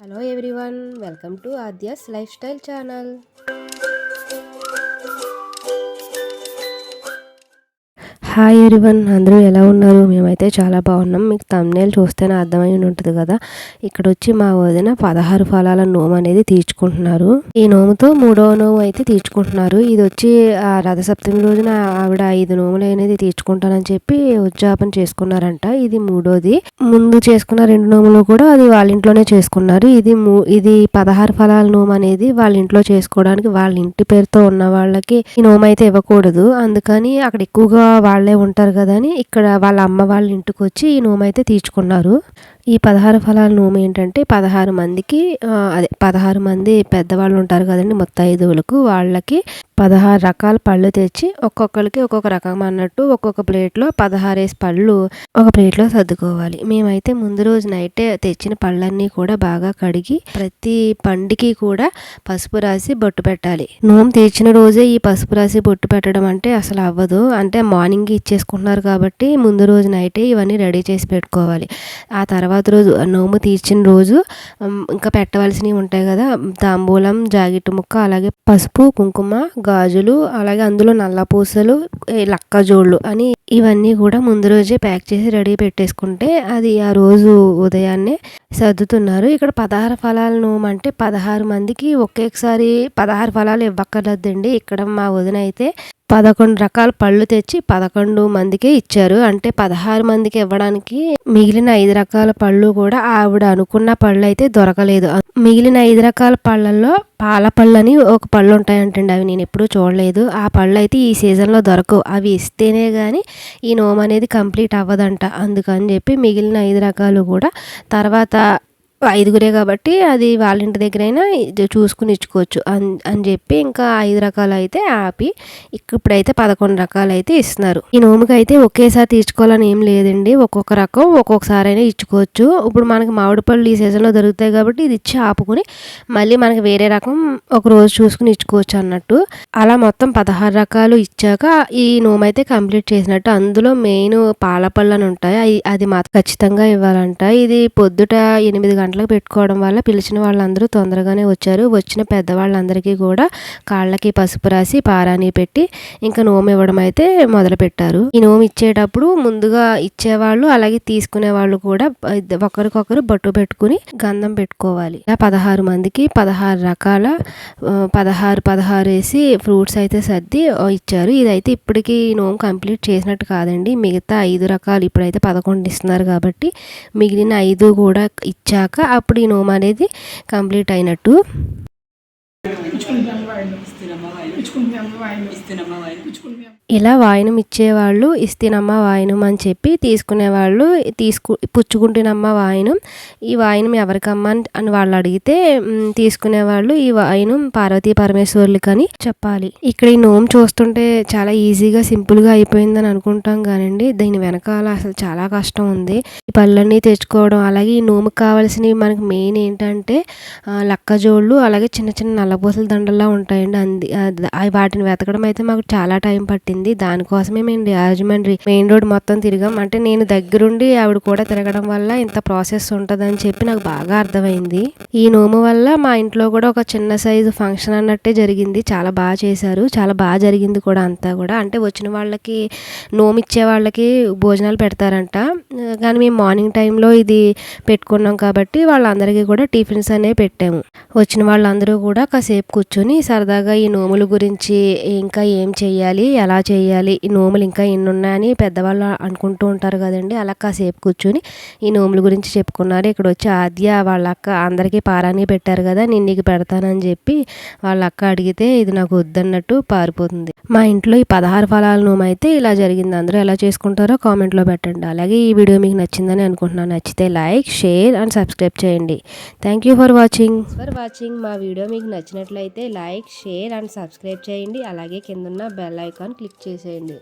Hello everyone, welcome to Adya's Lifestyle channel. Hi everyone అందరూ ఎలా ఉన్నారు మేమైతే చాలా బాగున్నాం మీకు తమ్నేలు చూస్తేనే అర్థమై ఉంటుంది కదా ఇక్కడ వచ్చి మా వదిన పదహారు ఫలాల నోము అనేది తీర్చుకుంటున్నారు ఈ నోముతో మూడవ నోము అయితే తీర్చుకుంటున్నారు ఇది వచ్చి ఆ రథసప్తమి రోజున ఆవిడ ఐదు నోములు అనేది తీర్చుకుంటానని చెప్పి ఉద్యాపన చేసుకున్నారంట ఇది మూడోది ముందు చేసుకున్న రెండు నోములు కూడా అది వాళ్ళ ఇంట్లోనే చేసుకున్నారు ఇది ఇది పదహారు ఫలాల నోము అనేది వాళ్ళ ఇంట్లో చేసుకోవడానికి వాళ్ళ ఇంటి పేరుతో ఉన్న వాళ్ళకి ఈ నోము అయితే ఇవ్వకూడదు అందుకని అక్కడ ఎక్కువగా వాళ్ళే ఉంటారు కదా అని ఇక్కడ వాళ్ళ అమ్మ వాళ్ళ ఇంటికి వచ్చి ఈ నోము అయితే తీర్చుకున్నారు ఈ పదహారు ఫలాల నోము ఏంటంటే పదహారు మందికి అదే పదహారు మంది పెద్దవాళ్ళు ఉంటారు కదండి ముత్తైదువులకు వాళ్ళకి పదహారు రకాల పళ్ళు తెచ్చి ఒక్కొక్కరికి ఒక్కొక్క రకం అన్నట్టు ఒక్కొక్క ప్లేట్లో పదహారేసి పళ్ళు ఒక ప్లేట్లో సర్దుకోవాలి మేమైతే ముందు రోజు నైటే తెచ్చిన పళ్ళన్నీ కూడా బాగా కడిగి ప్రతి పండుకి కూడా పసుపు రాసి బొట్టు పెట్టాలి నోము తెచ్చిన రోజే ఈ పసుపు రాసి బొట్టు పెట్టడం అంటే అసలు అవ్వదు అంటే మార్నింగ్ ఇచ్చేసుకుంటున్నారు కాబట్టి ముందు రోజు నైటే ఇవన్నీ రెడీ చేసి పెట్టుకోవాలి ఆ తర్వాత తర్వాత రోజు నోము తీర్చిన రోజు ఇంకా పెట్టవలసినవి ఉంటాయి కదా తాంబూలం జాకెట్ ముక్క అలాగే పసుపు కుంకుమ గాజులు అలాగే అందులో నల్లపూసలు లక్క జోళ్ళు అని ఇవన్నీ కూడా ముందు రోజే ప్యాక్ చేసి రెడీ పెట్టేసుకుంటే అది ఆ రోజు ఉదయాన్నే సర్దుతున్నారు ఇక్కడ పదహారు ఫలాల నోము అంటే పదహారు మందికి ఒకేసారి పదహారు ఫలాలు ఇవ్వక్కర్లేదండి ఇక్కడ మా వదిన అయితే పదకొండు రకాల పళ్ళు తెచ్చి పదకొండు మందికే ఇచ్చారు అంటే పదహారు మందికి ఇవ్వడానికి మిగిలిన ఐదు రకాల పళ్ళు కూడా ఆవిడ అనుకున్న పళ్ళు అయితే దొరకలేదు మిగిలిన ఐదు రకాల పళ్ళల్లో పాల పళ్ళు అని ఒక పళ్ళు ఉంటాయంటండి అవి నేను ఎప్పుడూ చూడలేదు ఆ పళ్ళు అయితే ఈ సీజన్లో దొరకవు అవి ఇస్తేనే కానీ ఈ నోమ్ అనేది కంప్లీట్ అవ్వదంట అందుకని చెప్పి మిగిలిన ఐదు రకాలు కూడా తర్వాత ఐదుగురే కాబట్టి అది వాళ్ళ ఇంటి దగ్గరైనా చూసుకుని ఇచ్చుకోవచ్చు అని అని చెప్పి ఇంకా ఐదు రకాలు అయితే ఆపి ఇప్పుడైతే పదకొండు రకాలు అయితే ఇస్తున్నారు ఈ నోముకి అయితే ఒకేసారి తీర్చుకోవాలని ఏం లేదండి ఒక్కొక్క రకం ఒక్కొక్కసారి అయినా ఇచ్చుకోవచ్చు ఇప్పుడు మనకి మామిడి పళ్ళు ఈ సీజన్లో దొరుకుతాయి కాబట్టి ఇది ఇచ్చి ఆపుకుని మళ్ళీ మనకి వేరే రకం ఒక రోజు చూసుకుని ఇచ్చుకోవచ్చు అన్నట్టు అలా మొత్తం పదహారు రకాలు ఇచ్చాక ఈ నోము అయితే కంప్లీట్ చేసినట్టు అందులో మెయిన్ పాలపళ్ళు అని ఉంటాయి అది మాత్రం ఖచ్చితంగా ఇవ్వాలంట ఇది పొద్దుట ఎనిమిది గంటల గంటలకు పెట్టుకోవడం వల్ల పిలిచిన వాళ్ళందరూ తొందరగానే వచ్చారు వచ్చిన పెద్దవాళ్ళందరికీ కూడా కాళ్ళకి పసుపు రాసి పారాని పెట్టి ఇంకా నోము ఇవ్వడం అయితే మొదలుపెట్టారు ఈ నోము ఇచ్చేటప్పుడు ముందుగా ఇచ్చేవాళ్ళు అలాగే తీసుకునే వాళ్ళు కూడా ఒకరికొకరు బట్టు పెట్టుకుని గంధం పెట్టుకోవాలి ఇలా పదహారు మందికి పదహారు రకాల పదహారు పదహారు వేసి ఫ్రూట్స్ అయితే సర్ది ఇచ్చారు ఇదైతే ఇప్పటికీ నోము కంప్లీట్ చేసినట్టు కాదండి మిగతా ఐదు రకాలు ఇప్పుడైతే పదకొండు ఇస్తున్నారు కాబట్టి మిగిలిన ఐదు కూడా ఇచ్చాక అప్పుడు ఈ నోమ అనేది కంప్లీట్ అయినట్టు ఇలా వాయినం ఇచ్చేవాళ్ళు ఇస్తేనమ్మ వాయినం అని చెప్పి తీసుకునేవాళ్ళు తీసుకు పుచ్చుకుంటున్నమ్మ వాయినం ఈ వాయినం ఎవరికమ్మా అని వాళ్ళు అడిగితే తీసుకునేవాళ్ళు ఈ వాయనం పార్వతీ పరమేశ్వర్లు కానీ చెప్పాలి ఇక్కడ ఈ నోమ్ చూస్తుంటే చాలా ఈజీగా సింపుల్గా అయిపోయిందని అనుకుంటాం కానీ దీని వెనకాల అసలు చాలా కష్టం ఉంది ఈ పళ్ళన్నీ తెచ్చుకోవడం అలాగే ఈ నోముకు కావాల్సినవి మనకు మెయిన్ ఏంటంటే లక్కజోళ్ళు అలాగే చిన్న చిన్న నల్లపూసల దండల్లా ఉంటాయండి అంది వాటిని వెతకడం అయితే మాకు చాలా టైం పట్టింది దానికోసమే మేము రాజమండ్రి మెయిన్ రోడ్ మొత్తం తిరిగాం అంటే నేను దగ్గరుండి ఆవిడ కూడా తిరగడం వల్ల ఇంత ప్రాసెస్ ఉంటుందని చెప్పి నాకు బాగా అర్థమైంది ఈ నోము వల్ల మా ఇంట్లో కూడా ఒక చిన్న సైజు ఫంక్షన్ అన్నట్టే జరిగింది చాలా బాగా చేశారు చాలా బాగా జరిగింది కూడా అంతా కూడా అంటే వచ్చిన వాళ్ళకి నోమిచ్చే వాళ్ళకి భోజనాలు పెడతారంట కానీ మేము మార్నింగ్ టైంలో ఇది పెట్టుకున్నాం కాబట్టి వాళ్ళందరికీ కూడా టిఫిన్స్ అనేవి పెట్టాము వచ్చిన వాళ్ళందరూ కూడా కాసేపు కూర్చొని సరదాగా ఈ నోముల గురించి ఇంకా ఏం చేయాలి ఎలా చేయాలి ఈ నోములు ఇంకా ఎన్ని ఉన్నాయని పెద్దవాళ్ళు అనుకుంటూ ఉంటారు కదండి అలా కాసేపు కూర్చొని ఈ నోముల గురించి చెప్పుకున్నారు ఇక్కడ వచ్చి ఆద్య వాళ్ళ అక్క అందరికీ పారాని పెట్టారు కదా నిన్నీకి పెడతానని చెప్పి వాళ్ళ అక్క అడిగితే ఇది నాకు వద్దన్నట్టు పారిపోతుంది మా ఇంట్లో ఈ పదహారు ఫలాల నోమైతే ఇలా జరిగింది అందరూ ఎలా చేసుకుంటారో కామెంట్లో పెట్టండి అలాగే ఈ వీడియో వీడియో మీకు నచ్చిందని అనుకుంటున్నాను నచ్చితే లైక్ షేర్ అండ్ సబ్స్క్రైబ్ చేయండి thank you for watching for watching మా వీడియో మీకు నచ్చినట్లయితే లైక్ షేర్ అండ్ సబ్స్క్రైబ్ చేయండి అలాగే కిందన్న బెల్ ఐకాన్ క్లిక్ చేసేయండి